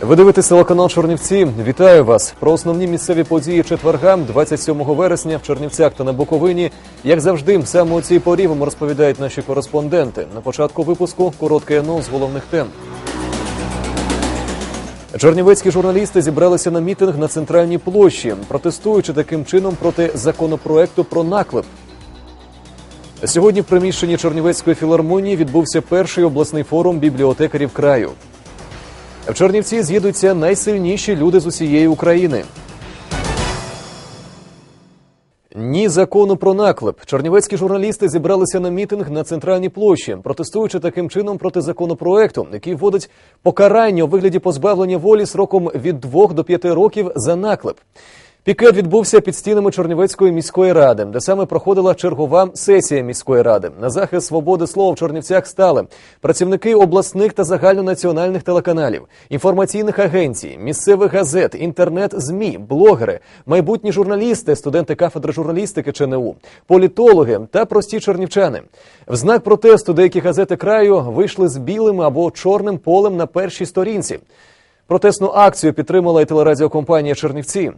Ви дивитесь телеканал Чорнівці. Вітаю вас про основні місцеві події четверга, 27 вересня в Чернівцях та на Буковині. Як завжди, саме у цій порі вам розповідають наші кореспонденти. На початку випуску короткий анонс головних тем. Чернівецькі журналісти зібралися на мітинг на центральній площі, протестуючи таким чином проти законопроекту про наклеп. Сьогодні в приміщенні Чернівецької філармонії відбувся перший обласний форум бібліотекарів краю. В Чернівці з'їдуться найсильніші люди з усієї України. Ні закону про наклеп. Чернівецькі журналісти зібралися на мітинг на центральній площі, протестуючи таким чином проти законопроекту, який вводить покарання у вигляді позбавлення волі сроком від 2 до 5 років за наклеп. Пікет відбувся під стінами Чернівецької міської ради, де саме проходила чергова сесія міської ради. На захист свободи слова в Чернівцях стали працівники обласних та загальнонаціональних телеканалів, інформаційних агенцій, місцевих газет, інтернет-змі, блогери, майбутні журналісти, студенти кафедри журналістики ЧНУ, політологи та прості чернівчани. В знак протесту деякі газети краю вийшли з білим або чорним полем на першій сторінці. Протестну акцію підтримала і телерадіокомпанія Чернівці.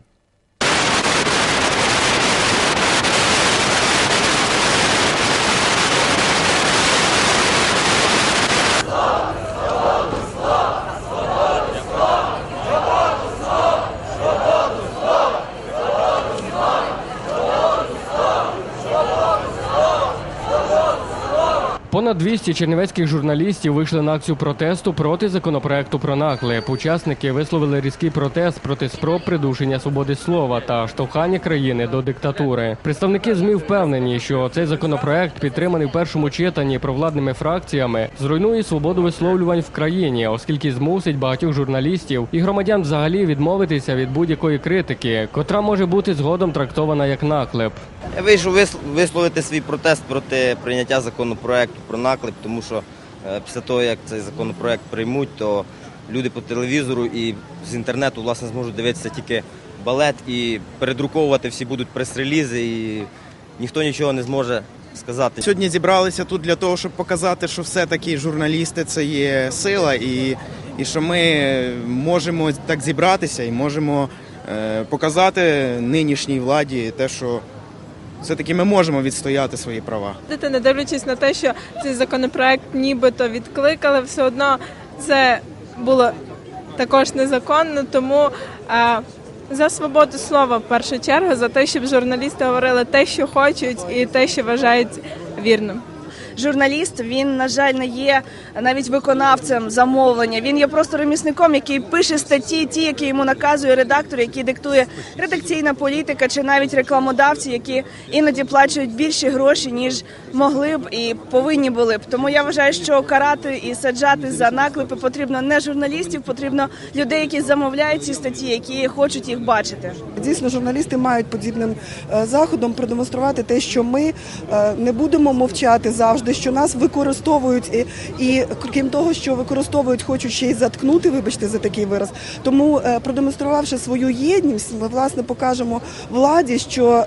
Понад 200 чернівецьких журналістів вийшли на акцію протесту проти законопроекту про наклеп. Учасники висловили різкий протест проти спроб придушення свободи слова та штовхання країни до диктатури. Представники змі впевнені, що цей законопроект, підтриманий в першому читанні провладними фракціями, зруйнує свободу висловлювань в країні, оскільки змусить багатьох журналістів і громадян взагалі відмовитися від будь-якої критики, котра може бути згодом трактована як наклеп. Я вийшов вис- висловити свій протест проти прийняття законопроекту про наклеп, тому що е, після того, як цей законопроект приймуть, то люди по телевізору і з інтернету власне зможуть дивитися тільки балет і передруковувати всі будуть прес-релізи, і ніхто нічого не зможе сказати. Сьогодні зібралися тут для того, щоб показати, що все-таки журналісти це є сила, і, і що ми можемо так зібратися і можемо е, показати нинішній владі те, що все-таки ми можемо відстояти свої права. Не дивлячись на те, що цей законопроект нібито відкликали, все одно це було також незаконно. Тому е, за свободу слова в першу чергу, за те, щоб журналісти говорили те, що хочуть, і те, що вважають вірним. Журналіст він на жаль не є навіть виконавцем замовлення. Він є просто ремісником, який пише статті, ті, які йому наказує редактор, який диктує редакційна політика, чи навіть рекламодавці, які іноді плачують більші гроші ніж могли б і повинні були б. Тому я вважаю, що карати і саджати за наклепи потрібно не журналістів, потрібно людей, які замовляють ці статті, які хочуть їх бачити. Дійсно, журналісти мають подібним е, заходом продемонструвати те, що ми е, не будемо мовчати завжди, що нас використовують і, і крім того, що використовують, хочуть ще й заткнути. Вибачте за такий вираз. Тому, е, продемонструвавши свою єдність, ми власне покажемо владі, що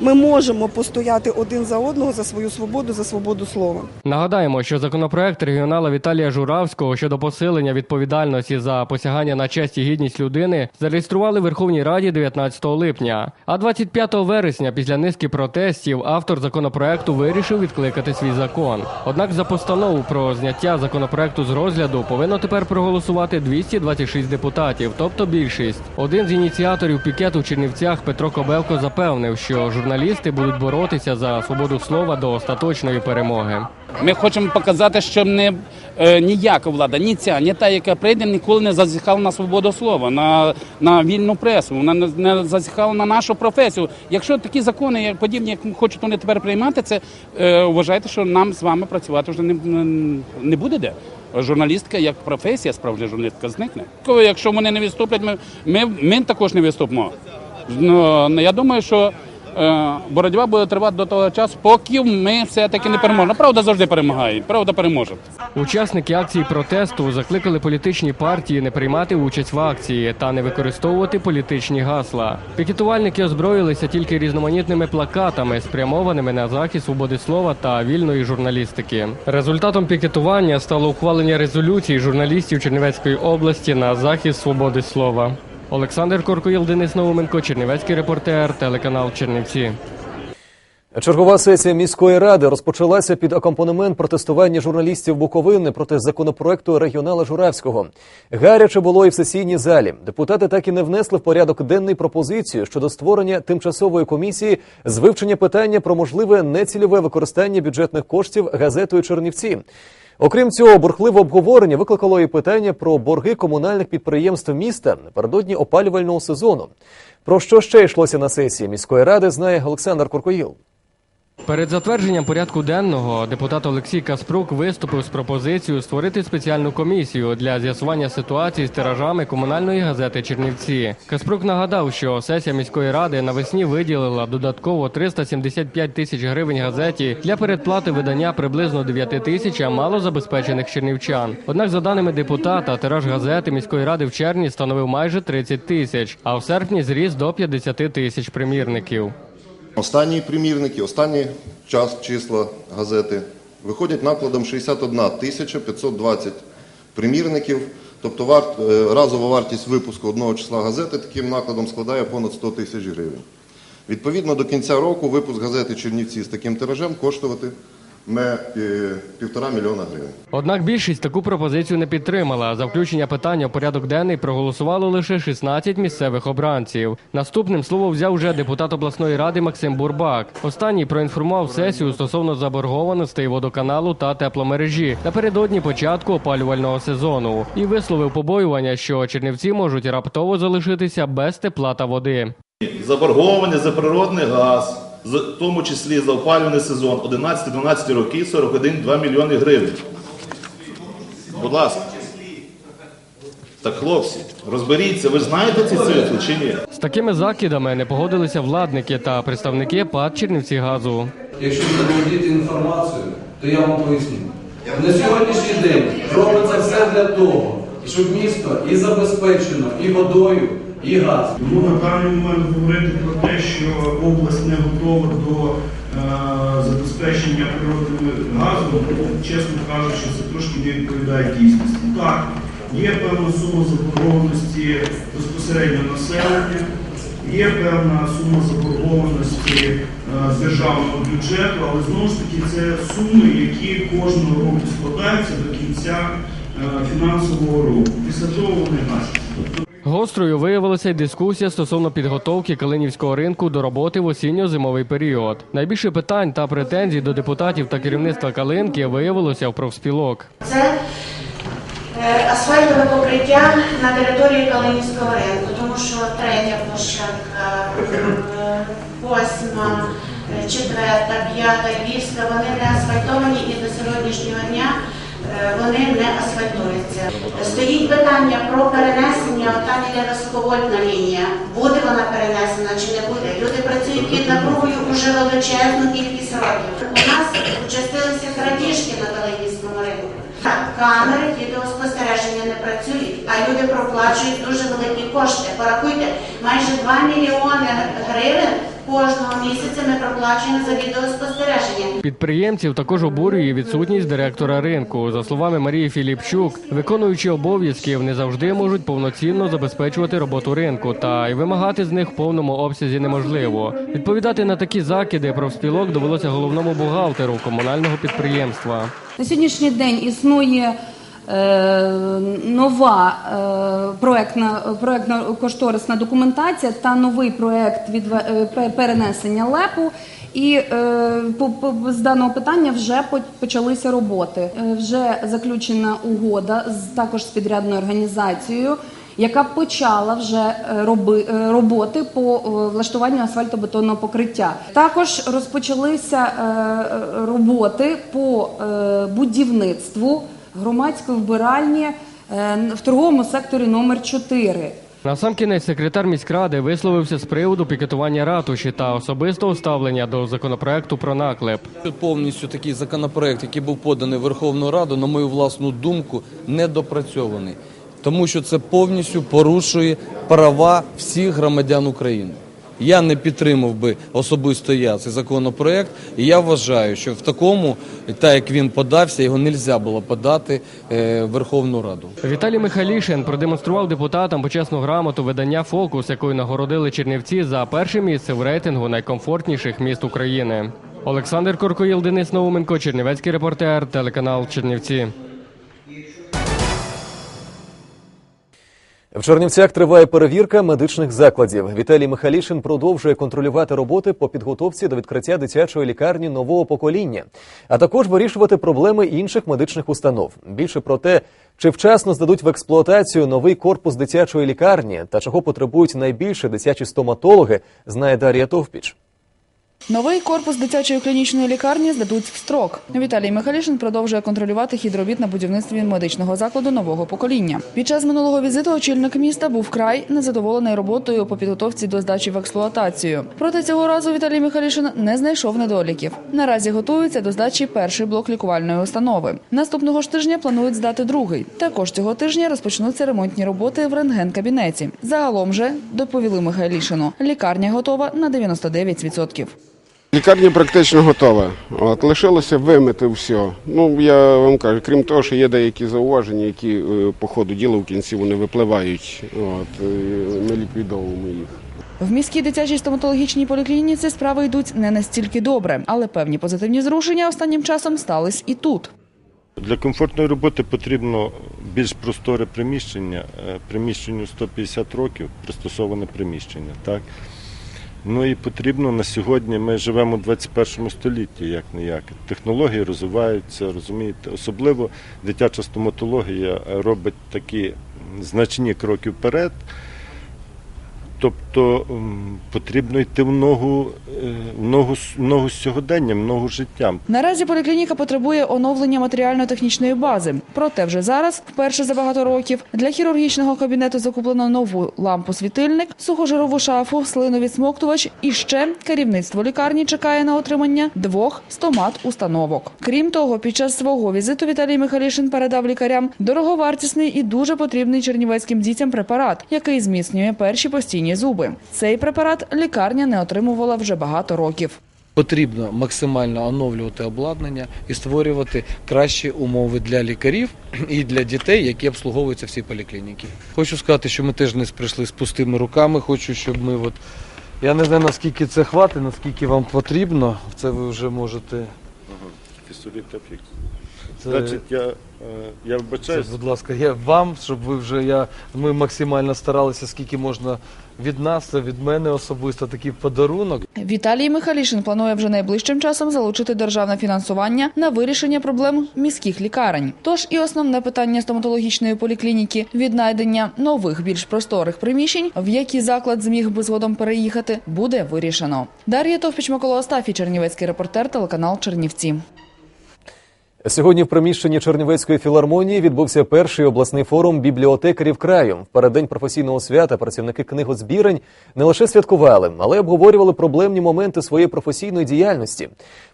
ми можемо постояти один за одного за свою свободу, за свободу слова. Нагадаємо, що законопроект регіонала Віталія Журавського щодо посилення відповідальності за посягання на честь і гідність людини зареєстрували в Верховній Раді 19 липня. А 25 вересня, після низки протестів, автор законопроекту вирішив відкликати свій закон. Однак за постанову про зняття законопроекту з розгляду повинно тепер проголосувати 226 депутатів, тобто більшість. Один з ініціаторів пікету в Чернівцях Петро Кобелко запевнив, що журналісти будуть боротися за свободу слова до остаточної перемоги. Ми хочемо показати, що не е, ніяка влада, ні ця, ні та, яка прийде, ніколи не зазіхала на свободу слова, на, на вільну пресу. Вона не, не зазіхала на нашу професію. Якщо такі закони, як подібні, як хочуть вони тепер приймати, це е, вважайте, що нам з вами працювати вже не, не, буде де. Журналістка як професія, справжня журналістка, зникне. Якщо вони не виступлять, ми, ми, ми також не виступимо. Ну, я думаю, що боротьба буде тривати до того часу, поки ми все-таки не переможемо. Правда завжди перемагає, правда переможе. Учасники акції протесту закликали політичні партії не приймати участь в акції та не використовувати політичні гасла. Пікетувальники озброїлися тільки різноманітними плакатами, спрямованими на захист свободи слова та вільної журналістики. Результатом пікетування стало ухвалення резолюції журналістів Чернівецької області на захист свободи слова. Олександр Коркоїл, Денис Науменко, Чернівецький репортер, телеканал Чернівці. Чергова сесія міської ради розпочалася під акомпанемент протестування журналістів Буковини проти законопроекту регіонала Журавського. Гаряче було і в сесійній залі. Депутати так і не внесли в порядок денний пропозицію щодо створення тимчасової комісії з вивчення питання про можливе нецільове використання бюджетних коштів газетою Чернівці. Окрім цього, бурхливе обговорення викликало і питання про борги комунальних підприємств міста напередодні опалювального сезону. Про що ще йшлося на сесії міської ради, знає Олександр Куркоїл. Перед затвердженням порядку денного депутат Олексій Каспрук виступив з пропозицією створити спеціальну комісію для з'ясування ситуації з тиражами комунальної газети Чернівці. Каспрук нагадав, що сесія міської ради навесні виділила додатково 375 тисяч гривень газеті для передплати видання приблизно 9 тисяч малозабезпечених чернівчан. Однак, за даними депутата, тираж газети міської ради в червні становив майже 30 тисяч, а в серпні зріс до 50 тисяч примірників. Останні примірники, останній час числа газети виходять накладом 61 тисяча 520 примірників. Тобто варт, е, разова вартість випуску одного числа газети таким накладом складає понад 100 тисяч гривень. Відповідно, до кінця року випуск газети Чернівці з таким тиражем коштуватиме е, півтора мільйона гривень. Однак більшість таку пропозицію не підтримала. За включення питання в порядок денний проголосувало лише 16 місцевих обранців. Наступним слово взяв вже депутат обласної ради Максим Бурбак. Останній проінформував сесію стосовно заборгованостей водоканалу та тепломережі напередодні початку опалювального сезону і висловив побоювання, що чернівці можуть раптово залишитися без тепла та води. Заборгованість за природний газ, в тому числі за опалювальний сезон 11-12 роки 41,2 мільйони гривень. Будь ласка. Так, хлопці, розберіться, ви ж знаєте ці цифри чи ні? З такими закидами не погодилися владники та представники ПАД Чернівці газу. Якщо ви володієте інформацією, то я вам поясню. На сьогоднішній день робиться все для того, щоб місто і забезпечено і водою, і газом. Тому на даний момент говорити про те, що область не готова до е, забезпечення природним газом, чесно кажучи, це трошки не відповідає дійсності. Так, є певна сума заборгованості безпосередньо населення, є певна сума заборгованості е, з державного бюджету, але знову ж таки це суми, які кожного року складаються до кінця е, фінансового року. Після того вони гасяться. Гострою виявилася й дискусія стосовно підготовки Калинівського ринку до роботи в осінньо-зимовий період. Найбільше питань та претензій до депутатів та керівництва Калинки виявилося в профспілок. Це е, асфальтове покриття на території Калинівського ринку, тому що третя площадка, е, восьма, е, четверта, п'ята, львівська, вони не асфальтовані і до сьогоднішнього дня вони не асфальтуються. Стоїть питання про перенесення, там іде високовольтна лінія. Буде вона перенесена чи не буде? Люди працюють під напругою уже величезну кількість років. У нас участилися крадіжки на Калинівському ринку. Так, камери відеоспостереження не працюють, а люди проплачують дуже великі кошти. Порахуйте, майже 2 мільйони гривень кожного місяця ми проплачуємо за відеоспостереження. Підприємців також обурює відсутність директора ринку. За словами Марії Філіпчук, виконуючи обов'язків не завжди можуть повноцінно забезпечувати роботу ринку, та й вимагати з них в повному обсязі неможливо. Відповідати на такі закиди профспілок довелося головному бухгалтеру комунального підприємства. На сьогоднішній день існує нова е, проектна, проектна кошторисна документація та новий проект від перенесення ЛЕПу. І е, з даного питання вже по- почалися роботи. Е, вже заключена угода з також з підрядною організацією, яка почала вже е, роби, е, роботи по е, влаштуванню асфальтобетонного покриття. Також розпочалися е, роботи по е, будівництву громадської вбиральні е, в торговому секторі номер 4 Насамкінець секретар міськради висловився з приводу пікетування ратуші та особистого ставлення до законопроекту про наклеп. Повністю такий законопроект, який був поданий в Верховну Раду, на мою власну думку, недопрацьований, тому що це повністю порушує права всіх громадян України. Я не підтримав би особисто я цей законопроект, і я вважаю, що в такому, так як він подався, його не можна було подати е, в Верховну Раду. Віталій Михайлішин продемонстрував депутатам почесну грамоту видання Фокус, якою нагородили Чернівці за перше місце в рейтингу найкомфортніших міст України. Олександр Коркоїл, Денис Науменко, Чернівецький репортер, телеканал Чернівці. В Чернівцях триває перевірка медичних закладів. Віталій Михалішин продовжує контролювати роботи по підготовці до відкриття дитячої лікарні нового покоління, а також вирішувати проблеми інших медичних установ. Більше про те, чи вчасно здадуть в експлуатацію новий корпус дитячої лікарні та чого потребують найбільше дитячі стоматологи, знає Дар'я Товпіч. Новий корпус дитячої клінічної лікарні здадуть в строк. Віталій Михайлішин продовжує контролювати хід робіт на будівництві медичного закладу нового покоління. Під час минулого візиту очільник міста був вкрай незадоволений роботою по підготовці до здачі в експлуатацію. Проте цього разу Віталій Михайлішин не знайшов недоліків. Наразі готується до здачі перший блок лікувальної установи. Наступного ж тижня планують здати другий. Також цього тижня розпочнуться ремонтні роботи в рентген-кабінеті. Загалом же доповіли Михайлішину. Лікарня готова на 99%. Лікарня практично готова. От, лишилося вимити все. Ну, я вам кажу, крім того, що є деякі зауваження, які е, по ходу діла в кінці вони випливають. От, е, ми ліквідовуємо їх. В міській дитячій стоматологічній поліклініці справи йдуть не настільки добре, але певні позитивні зрушення останнім часом стались і тут. Для комфортної роботи потрібно більш просторе приміщення. Е, Приміщенню 150 років пристосоване приміщення. Так? Ну і потрібно на сьогодні. Ми живемо у 21 столітті, як не як. Технології розвиваються, розумієте. Особливо дитяча стоматологія робить такі значні кроки вперед. Тобто потрібно йти в ногу, е, в ногу, в ногу з сьогоденням, в ногу життям. Наразі поліклініка потребує оновлення матеріально-технічної бази. Проте вже зараз, вперше за багато років, для хірургічного кабінету закуплено нову лампу-світильник, сухожирову шафу, слиновідсмоктувач і ще керівництво лікарні чекає на отримання двох стомат-установок. Крім того, під час свого візиту Віталій Михайлішин передав лікарям дороговартісний і дуже потрібний чернівецьким дітям препарат, який зміцнює перші постійні зуби. Цей препарат лікарня не отримувала вже багато років. Потрібно максимально оновлювати обладнання і створювати кращі умови для лікарів і для дітей, які обслуговуються в цій поліклініці. Хочу сказати, що ми теж не прийшли з пустими руками. Хочу, щоб ми от. Я не знаю, наскільки це хватить, наскільки вам потрібно. Це ви вже можете. Пістолет та фікс. Це- Значить, я, е, я Це, будь ласка, я вам, щоб ви вже я. Ми максимально старалися, скільки можна від нас, від мене особисто такий подарунок. Віталій Михайлішин планує вже найближчим часом залучити державне фінансування на вирішення проблем міських лікарень. Тож і основне питання стоматологічної поліклініки віднайдення нових більш просторих приміщень, в які заклад зміг би згодом переїхати, буде вирішено. Дар'я Товпіч, Микола Остафій, Чернівецький репортер, телеканал Чернівці. Сьогодні в приміщенні Чернівецької філармонії відбувся перший обласний форум бібліотекарів краю. В переддень професійного свята працівники книгозбірень не лише святкували, але й обговорювали проблемні моменти своєї професійної діяльності.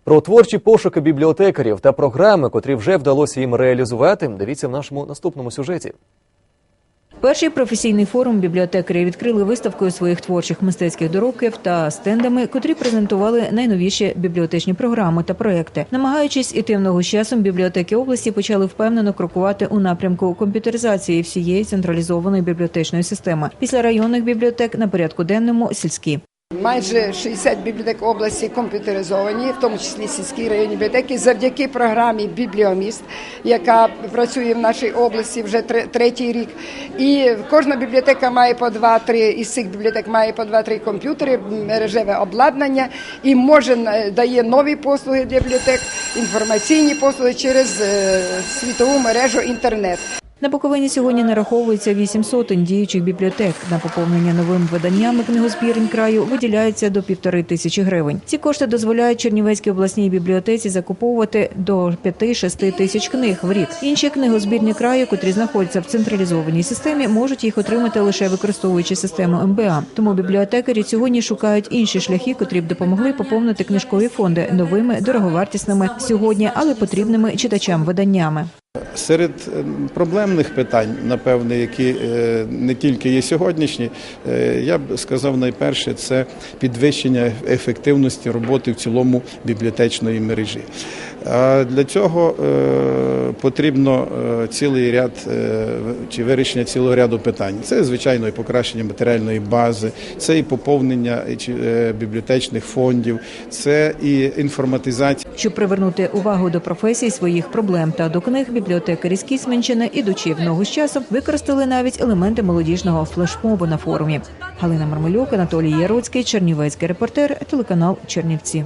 Про творчі пошуки бібліотекарів та програми, котрі вже вдалося їм реалізувати, дивіться в нашому наступному сюжеті. Перший професійний форум бібліотекарі відкрили виставкою своїх творчих мистецьких доробків та стендами, котрі презентували найновіші бібліотечні програми та проекти. Намагаючись іти в ногу з часом, бібліотеки області почали впевнено крокувати у напрямку комп'ютеризації всієї централізованої бібліотечної системи. Після районних бібліотек на порядку денному сільські. Майже 60 бібліотек області комп'ютеризовані, в тому числі сільські районні бібліотеки, завдяки програмі Бібліоміст, яка працює в нашій області вже третій рік. І кожна бібліотека має по два-три із цих бібліотек має по два-три комп'ютери, мережеве обладнання і може е, дає нові послуги для бібліотек, інформаційні послуги через е, світову мережу інтернет. На Буковині сьогодні нараховується 8 сотень діючих бібліотек. На поповнення новими виданнями книгозбірень краю виділяється до півтори тисячі гривень. Ці кошти дозволяють Чернівецькій обласній бібліотеці закуповувати до 5-6 тисяч книг в рік. Інші книгозбірні краю, котрі знаходяться в централізованій системі, можуть їх отримати лише використовуючи систему МБА. Тому бібліотекарі сьогодні шукають інші шляхи, котрі б допомогли поповнити книжкові фонди новими дороговартісними сьогодні, але потрібними читачам виданнями. Серед е, проблемних питань, напевне, які е, не тільки є сьогоднішні, е, я б сказав найперше, це підвищення ефективності роботи в цілому бібліотечної мережі. А для цього е, потрібно е, цілий ряд е, чи вирішення цілого ряду питань. Це звичайно і покращення матеріальної бази, це і поповнення бібліотечних фондів, це і інформатизація. Щоб привернути увагу до професій своїх проблем та до книг, бібліотекарі з Кісменщини, ідучи в ногу з часом, використали навіть елементи молодіжного флешмобу на форумі. Галина Мармелюк, Анатолій Яроцький, Чернівецький репортер, телеканал Чернівці.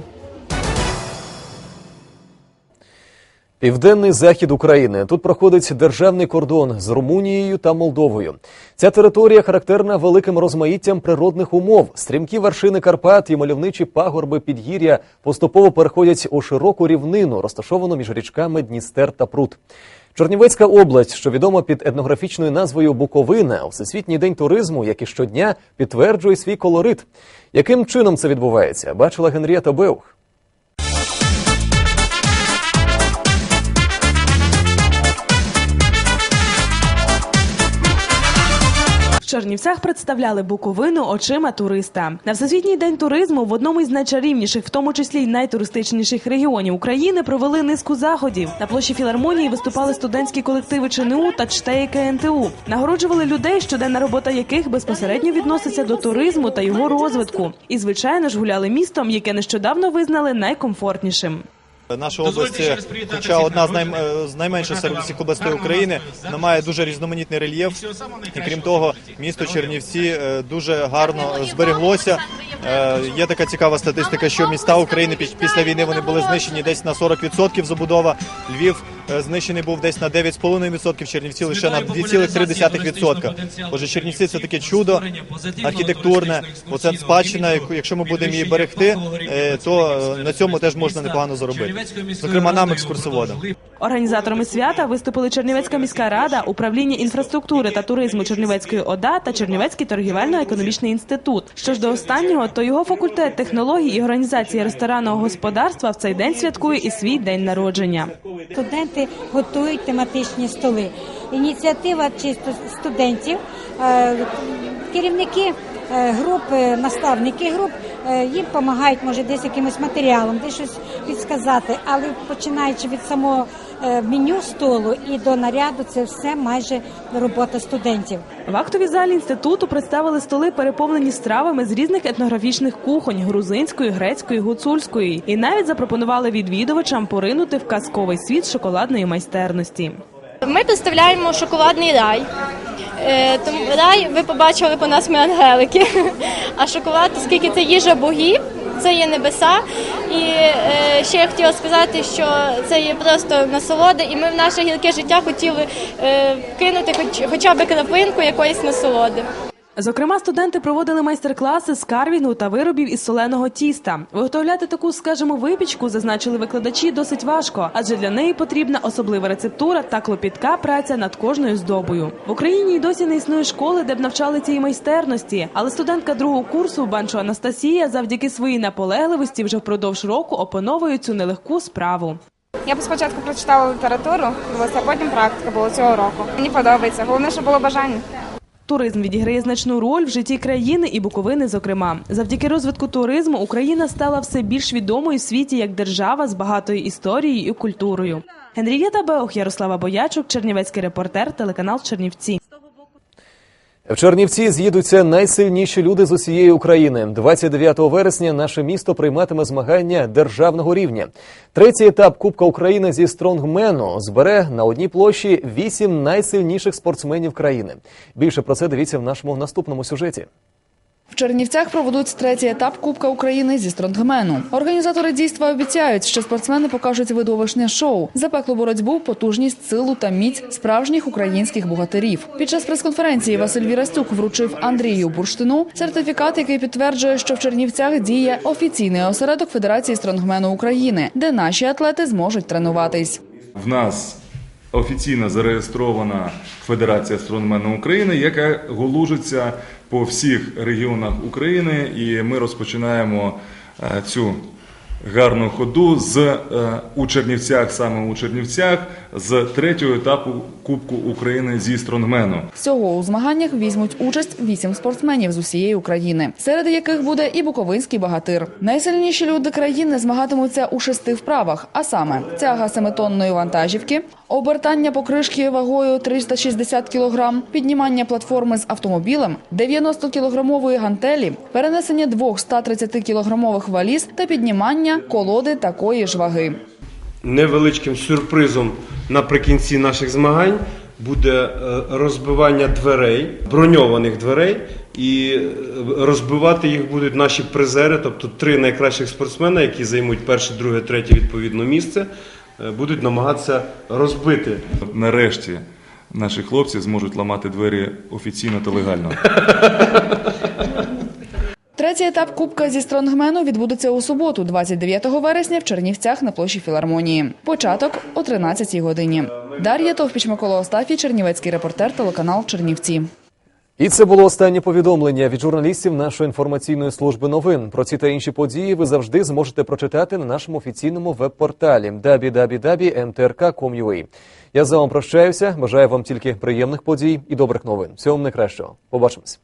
Південний захід України. Тут проходить державний кордон з Румунією та Молдовою. Ця територія характерна великим розмаїттям природних умов. Стрімкі вершини Карпат і мальовничі пагорби підгір'я поступово переходять у широку рівнину, розташовану між річками Дністер та Прут. Чернівецька область, що відома під етнографічною назвою Буковина, Всесвітній день туризму, як і щодня, підтверджує свій колорит. Яким чином це відбувається? Бачила Генрієта Беух. Чернівцях представляли Буковину очима туриста. На Всесвітній день туризму в одному із найчарівніших, в тому числі й найтуристичніших регіонів України, провели низку заходів. На площі філармонії виступали студентські колективи ЧНУ та ЧТЕ КНТУ. Нагороджували людей, щоденна робота яких безпосередньо відноситься до туризму та його розвитку. І, звичайно ж, гуляли містом, яке нещодавно визнали найкомфортнішим. Наша область, хоча одна з, най, з найменших серед всіх областей України, вона має дуже різноманітний рельєф. І крім того, місто Чернівці е, дуже гарно збереглося. Е, Є така цікава статистика, що міста України піс- після війни вони були знищені десь на 40% забудова. Львів е, знищений був десь на 9,5%, Чернівці лише на 2,3%. Отже, Чернівці це таке чудо архітектурне. Оце спадщина. Якщо ми будемо її берегти, е, то е, на цьому теж можна непогано заробити. Зокрема, нам екскурсоводам. Організаторами свята виступили Чернівецька міська рада, управління інфраструктури та туризму Чернівецької ОДА та Чернівецький торгівельно-економічний інститут. Що ж до останнього, то його факультет технологій і організації ресторанного господарства в цей день святкує і свій день народження. Студенти готують тематичні столи. Ініціатива чисто студентів, е, керівники е, груп, е, наставники груп їм допомагають, може, десь якимось матеріалом, десь щось підсказати. Але починаючи від самого е, меню столу і до наряду, це все майже робота студентів. В актовій залі інституту представили столи, переповнені стравами з різних етнографічних кухонь грузинської, грецької, гуцульської, і навіть запропонували відвідувачам поринути в казковий світ шоколадної майстерності. Ми представляємо шоколадний рай. Е, Тому рай ви побачили по нас ми ангелики. А шоколад, оскільки це їжа богів, це є небеса. І е, ще я хотіла сказати, що це є просто насолода, і ми в наше гірке життя хотіли е, кинути хоч, хоча б крапинку якоїсь насолоди. Зокрема, студенти проводили майстер-класи з карвінгу та виробів із соленого тіста. Виготовляти таку, скажімо, випічку, зазначили викладачі, досить важко, адже для неї потрібна особлива рецептура та клопітка праця над кожною здобою. В Україні й досі не існує школи, де б навчали цій майстерності. Але студентка другого курсу Банчо Анастасія завдяки своїй наполегливості вже впродовж року опановує цю нелегку справу. Я б спочатку прочитала літературу, а потім практика була цього року. Мені подобається. Головне, щоб було бажання. Туризм відіграє значну роль в житті країни і Буковини. Зокрема, завдяки розвитку туризму Україна стала все більш відомою в світі як держава з багатою історією і культурою. Генрієта Беох, Ярослава Боячук, Чернівецький репортер, телеканал Чернівці. В Чернівці з'їдуться найсильніші люди з усієї України. 29 вересня наше місто прийматиме змагання державного рівня. Третій етап Кубка України зі стронгмену збере на одній площі вісім найсильніших спортсменів країни. Більше про це дивіться в нашому наступному сюжеті. В Чернівцях проведуть третій етап Кубка України зі стронгмену. Організатори дійства обіцяють, що спортсмени покажуть видовищне шоу, запеклу боротьбу, потужність, силу та міць справжніх українських богатирів. Під час прес-конференції Василь Вірастюк вручив Андрію Бурштину сертифікат, який підтверджує, що в Чернівцях діє офіційний осередок Федерації стронгмену України, де наші атлети зможуть тренуватись. В нас офіційно зареєстрована Федерація стронгмену України, яка голужиться по всіх регіонах України, і ми розпочинаємо е, цю гарну ходу з е, у Чернівцях, саме у Чернівцях, з третього етапу Кубку України зі стронгмену. Всього у змаганнях візьмуть участь вісім спортсменів з усієї України, серед яких буде і буковинський багатир. Найсильніші люди країни змагатимуться у шести вправах, а саме тяга семитонної вантажівки, обертання покришки вагою 360 кг, піднімання платформи з автомобілем, 90-кілограмової гантелі, перенесення двох 130-кілограмових валіз та піднімання колоди такої ж ваги. Невеличким сюрпризом наприкінці наших змагань буде е, розбивання дверей, броньованих дверей, і е, розбивати їх будуть наші призери, тобто три найкращих спортсмена, які займуть перше, друге, третє відповідно місце, е, будуть намагатися розбити. Нарешті наші хлопці зможуть ламати двері офіційно та легально. Третій етап Кубка зі стронгмену відбудеться у суботу, 29 вересня, в Чернівцях на площі Філармонії. Початок о 13 годині. Дар'я Товпіч, Микола Остафій, Чернівецький репортер, телеканал Чернівці. І це було останнє повідомлення від журналістів нашої інформаційної служби новин. Про ці та інші події ви завжди зможете прочитати на нашому офіційному веб-порталі www.mtrk.com.ua. Я з вами прощаюся. Бажаю вам тільки приємних подій і добрих новин. Всього вам найкращого. Побачимось.